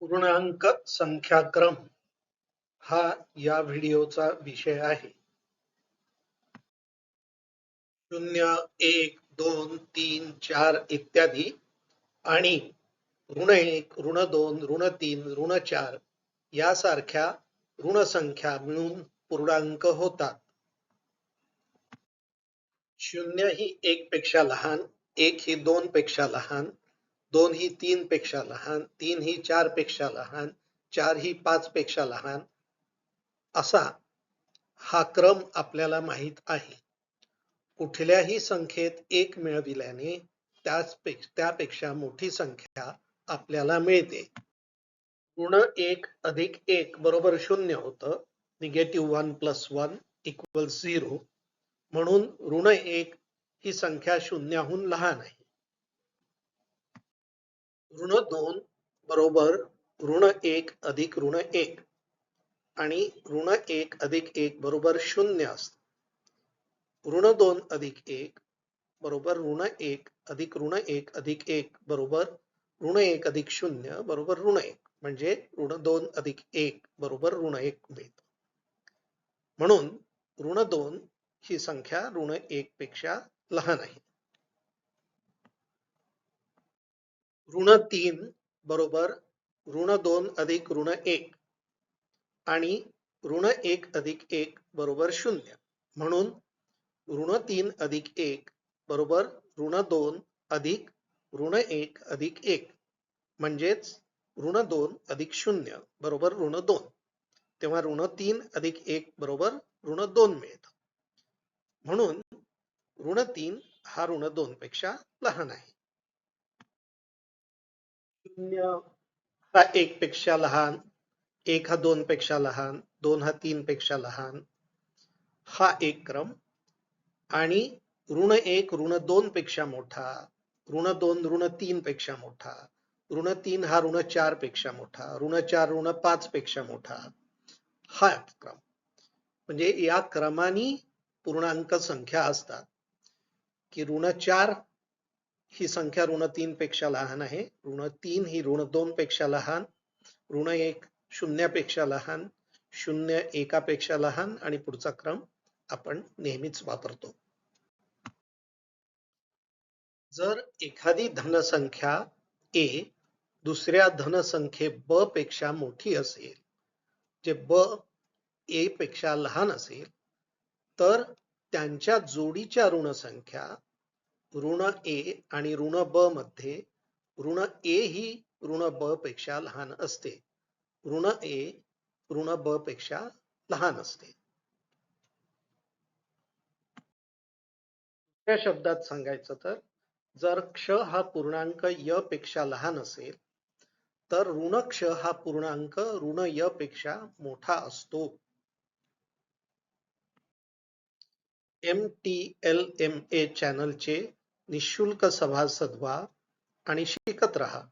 पूर्णांक संख्याक्रम हा या व्हिडिओचा विषय आहे. शून्य एक दोन तीन चार इत्यादी आणि ऋण एक ऋण दोन ऋण तीन ऋण चार यासारख्या ऋण संख्या मिळून पूर्णांक होतात. शून्य ही एक पेक्षा लहान एक ही दोन पेक्षा लहान दोन ही तीन पेक्षा लहान तीन ही चारपेक्षा लहान चार ही पाच पेक्षा लहान असा हा क्रम आपल्याला माहीत आहे. कुठल्याही संख्येत एक मिळविल्याने त्याच त्यापेक्षा मोठी संख्या आपल्याला मिळते. ऋण एक अधिक एक बरोबर शून्य होतं negative one plus one equal zero म्हणून ऋण एक ही संख्या शून्याहून लहान आहे. ऋण दोन बरोबर ऋण एक अधिक ऋण एक. आणि ऋण एक अधिक एक बरोबर शून्य असत. ऋण दोन अधिक एक बरोबर ऋण एक अधिक ऋण एक अधिक एक बरोबर ऋण एक अधिक शून्य बरोबर ऋण एक. म्हणजे ऋण दोन अधिक एक बरोबर ऋण एक मिळत. म्हणून ऋण दोन ही संख्या ऋण एक पेक्षा लहान आहे. ऋण तीन बरोबर ऋण दोन अधिक ऋण एक आणि ऋण एक अधिक एक बरोबर शून्य. म्हणून ऋण तीन अधिक एक बरोबर ऋण दोन अधिक ऋण एक अधिक एक. म्हणजेच ऋण दोन अधिक शून्य बरोबर ऋण दोन. तेव्हा ऋण तीन अधिक एक बरोबर ऋण दोन मिळत. म्हणून ऋण तीन हा ऋण दोन पेक्षा लहान आहे. शून्य हा एक पेक्षा लहान एक हा दोन पेक्षा लहान दोन हा तीन पेक्षा लहान हा एक क्रम. आणि ऋण एक ऋण दोन पेक्षा मोठा ऋण दोन ऋण तीन पेक्षा मोठा ऋण तीन हा ऋण चारपेक्षा मोठा ऋण चार ऋण पाच पेक्षा मोठा हा क्रम. म्हणजे या क्रमाने पूर्णांक संख्या असतात की ऋण चार ही संख्या ऋण तीन पेक्षा लहान आहे. ऋण तीन ही ऋण दोन पेक्षा लहान ऋण एक शून्यापेक्षा लहान शून्य एकापेक्षा लहान आणि पुढचा क्रम आपण नेहमीच वापरतो. जर एखादी धनसंख्या ए दुसऱ्या धनसंख्ये ब पेक्षा मोठी असेल जे ब ए पेक्षा लहान असेल तर त्यांच्या जोडीच्या ऋणसंख्या ऋण ए आणि ऋण ब मध्ये ऋण ए ही ऋण ब पेक्षा लहान असते. ऋण ए ऋण ब पेक्षा लहान असते. दुसऱ्या शब्दात सांगायचं तर जर क्ष हा पूर्णांक य पेक्षा लहान असेल तर ऋण क्ष हा पूर्णांक ऋण य पेक्षा मोठा असतो. M T L M A चॅनलचे निशुल्क सभासद व्हा आणि शिकत राहा.